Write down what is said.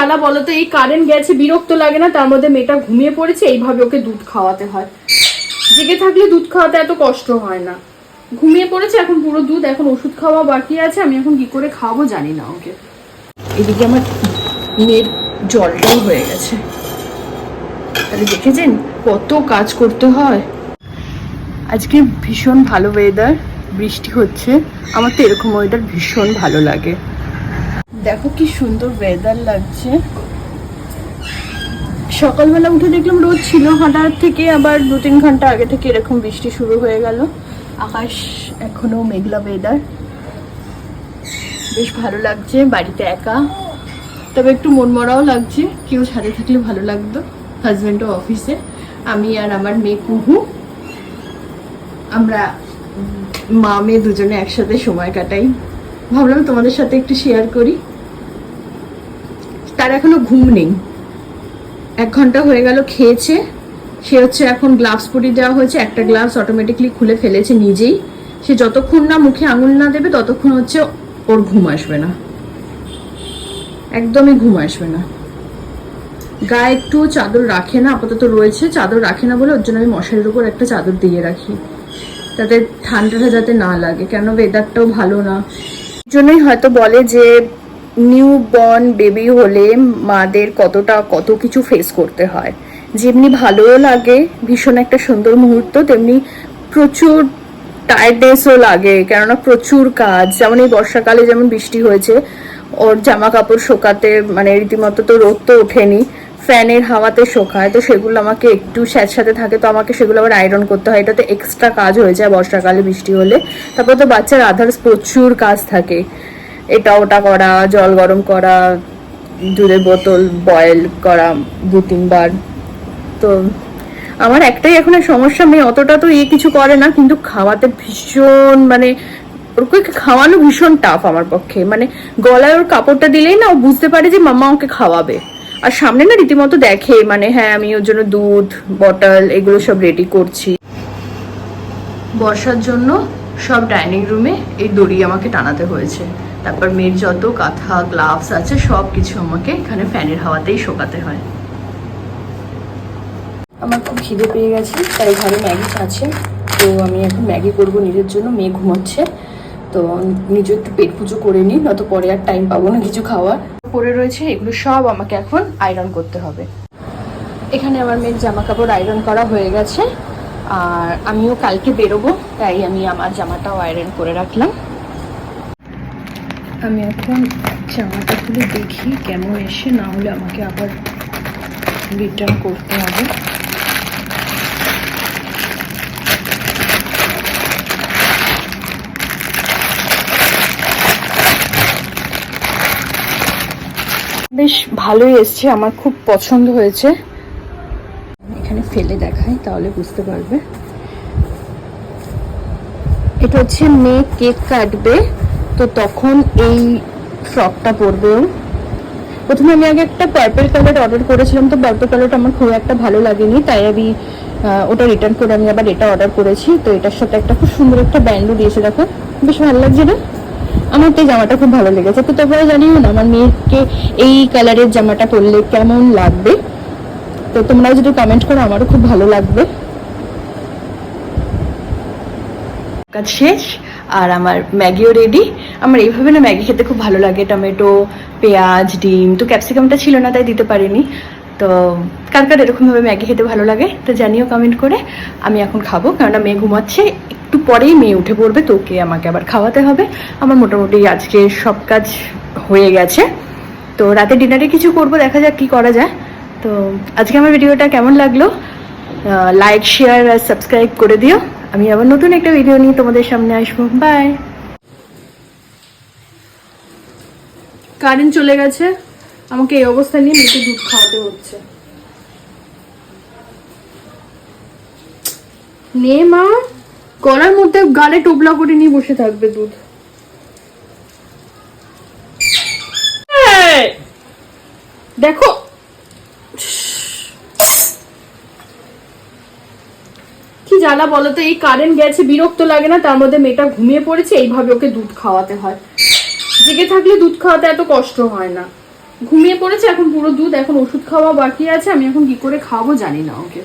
জ্বালা বলো তো এই কারেন্ট গেছে, বিরক্ত লাগে না, তার মধ্যে মেয়েটা ঘুমিয়ে পড়েছে, এইভাবে ওকে দুধ খাওয়াতে হয়। জেগে থাকলে দুধ খাওয়াতে এত কষ্ট হয় না। ঘুমিয়ে পড়েছে, এখন পুরো দুধ, এখন ওষুধ খাওয়া বাকি আছে, আমি এখন কি করে খাওয়াবো জানি না ওকে। এদিকে আমার মেয়ের জলটাও হয়ে গেছে। তাহলে দেখেছেন কত কাজ করতে হয়। আজকে ভীষণ ভালো ওয়েদার বৃষ্টি হচ্ছে, আমার তো এরকম ওয়েদার ভীষণ ভালো লাগে। দেখো কি সুন্দর ওয়েদার লাগছে। সকালবেলা উঠে দেখলাম রোদ ছিল, হঠাৎ থেকে আবার দু তিন ঘণ্টা আগে থেকে এরকম বৃষ্টি শুরু হয়ে গেল। আকাশ এখনও মেঘলা ওয়েদার বেশ ভালো লাগছে, বাড়িতে একা। তবে একটু মনমরাও লাগছে, কেউ সাথে থাকলে ভালো লাগতো। হাজব্যান্ডও অফিসে আমি আর আমার মেয়ে কুহু। আমরা মা মেয়ে দুজনে একসাথে সময় কাটাই। ভাবলাম তোমাদের সাথে একটু শেয়ার করি। তার এখনও ঘুম নেই। এক ঘণ্টা হয়ে গেল খেয়েছে। সে হচ্ছে এখন গ্লাভস পরিয়ে দেওয়া হয়েছে। একটা গ্লাভস অটোমেটিকলি খুলে ফেলেছে নিজেই। সে যতক্ষণ না মুখে আঙুল না দেবে, ততক্ষণ হচ্ছে ওর ঘুম আসবে না। একদমই ঘুম আসবে না। গায়ে একটু চাদর রাখে না, আপাতত রয়েছে। চাদর রাখে না বলে ওর জন্য আমি মশারির উপর একটা চাদর দিয়ে রাখি। তাতে ঠান্ডাটা যাতে না লাগে। কেন ওয়েদারটাও ভালো না। জন্যই হয়তো বলে যে নিউ বর্ন বেবি হলে মাদের কতটা কত কিছু ফেস করতে হয়। যেমনি ভালোও লাগে, ভীষণ একটা সুন্দর মুহূর্ত, তেমনি প্রচুর টায়ার্ডনেসও লাগে, কেননা প্রচুর কাজ। যেমন এই বর্ষাকালে যেমন বৃষ্টি হয়েছে, ওর জামা কাপড় শোকাতে মানে রীতিমতো তো রোদ তো ওঠেনি। ফ্যানের হাওয়াতে শোকায়, তো সেগুলো আমাকে একটু স্যাঁতসাথে থাকে, তো আমাকে সেগুলো আবার আয়রন করতে হয়। এটাতে এক্সট্রা কাজ হয়ে যায় বর্ষাকালে বৃষ্টি হলে। তারপর তো বাচ্চার আদার্স প্রচুর কাজ থাকে। এটা ওটা করা, জল গরম করা, দুধের বোতল বয়েল করা দু তিনবার। তো আমার একটাই এখন সমস্যা মেয়ে অতটা তো ইয়ে কিছু করে না, কিন্তু খাওয়াতে ভীষণ মানে ওকে খাওয়ানো ভীষণ টাফ আমার পক্ষে। মানে গলায় ওর কাপড়টা দিলেই না ও বুঝতে পারে যে মামা ওকে খাওয়াবে। আর সামনে না রীতিমতো দেখে মানে হ্যাঁ আমি ওর জন্য দুধ, বটল এগুলো সব রেডি করছি। বর্ষার জন্য সব ডাইনিং রুমে এই দড়ি আমাকে টানাতে হয়েছে। তারপর মেয়ের যত কাঁথা গ্লাভস আছে সব কিছু আমাকে এখানে ফ্যানের হাওয়াতেই শোকাতে হয়। আমার খুব খিদে পেয়ে গেছে, তাই ঘরে ম্যাগি আছে। তো আমি এখন ম্যাগি করব নিজের জন্য, মেয়ে ঘুমাচ্ছে। তো নিজে একটু পেট পুজো করে নিই, নয়তো পরে আর টাইম পাবো না কিছু খাওয়ার। পরে রয়েছে, এগুলো সব আমাকে এখন আয়রন করতে হবে। এখানে আমার মেয়ের জামা কাপড় আয়রন করা হয়ে গেছে, আর আমিও কালকে বেরোবো, তাই আমি আমার জামাটাও আয়রন করে রাখলাম। আমি এখন জামাটা খুলে দেখি, কেমন এসে, না হলে আমাকে আবার রিটার্ন করতে হবে। বেশ ভালোই এসছে, আমার খুব পছন্দ হয়েছে। এখানে ফেলে দেখাই, তাহলে বুঝতে পারবে। এটা হচ্ছে মেয়ে কেক কাটবে, তো তখন এই ফ্রকটা পরবে প্রথমে আমি আগে একটা পার্পল কালার অর্ডার করেছিলাম, তো পার্পল কালারটা আমার খুব একটা ভালো লাগেনি, তাই আমি ওটা রিটার্ন করে আমি আবার এটা অর্ডার করেছি। তো এটার সাথে একটা খুব সুন্দর একটা ব্যান্ডও দিয়েছে, দেখো। বেশ ভালো লাগছে না? আমার তো জামাটা খুব ভালো লেগেছে। তো তোমরা জানিও না, আমার মেয়েকে এই কালারের জামাটা পরলে কেমন লাগবে? তো তোমরাও যদি কমেন্ট করো, আমারও খুব ভালো লাগবে। কাজ শেষ, আর আমার ম্যাগিও রেডি আমার এইভাবে না ম্যাগি খেতে খুব ভালো লাগে, টমেটো, পেঁয়াজ, ডিম। তো ক্যাপসিকামটা ছিল না, তাই দিতে পারিনি। তো কার কার এরকমভাবে ম্যাগি খেতে ভালো লাগে, তো জানিও কমেন্ট করে। আমি এখন খাব, কেননা মেয়ে ঘুমাচ্ছে একটু পরেই মেয়ে উঠে পড়বে তো ওকে আমাকে আবার খাওয়াতে হবে। আমার মোটামুটি আজকে সব কাজ হয়ে গেছে। তো রাতে ডিনারে কিছু করব, দেখা যাক কি করা যায়। তো আজকে আমার ভিডিওটা কেমন লাগল? লাইক শেয়ার আর সাবস্ক্রাইব করে দিও। আমি আবার নতুন একটা ভিডিও নিয়ে তোমাদের সামনে আসব। বাই কারেন্ট চলে গেছে। আমাকে এই অবস্থা নিয়ে মেয়েকে দুধ খাওয়াতে হচ্ছে। নে মা। গলার মধ্যে গালে টোপলা করে নিয়ে বসে থাকবে দুধ! দেখো। কি জ্বালা বলো তো এই কারেন্ট গেছে বিরক্ত লাগে না তার মধ্যে মেয়েটা ঘুমিয়ে পড়েছে এইভাবে ওকে দুধ খাওয়াতে হয়। জেগে থাকলে দুধ খাওয়াতে এত কষ্ট হয় না। ঘুমিয়ে পড়েছে এখন পুরো দুধ এখন ওষুধ খাওয়া বাকি আছে আমি এখন কি করে খাওয়াবো জানি না ওকে।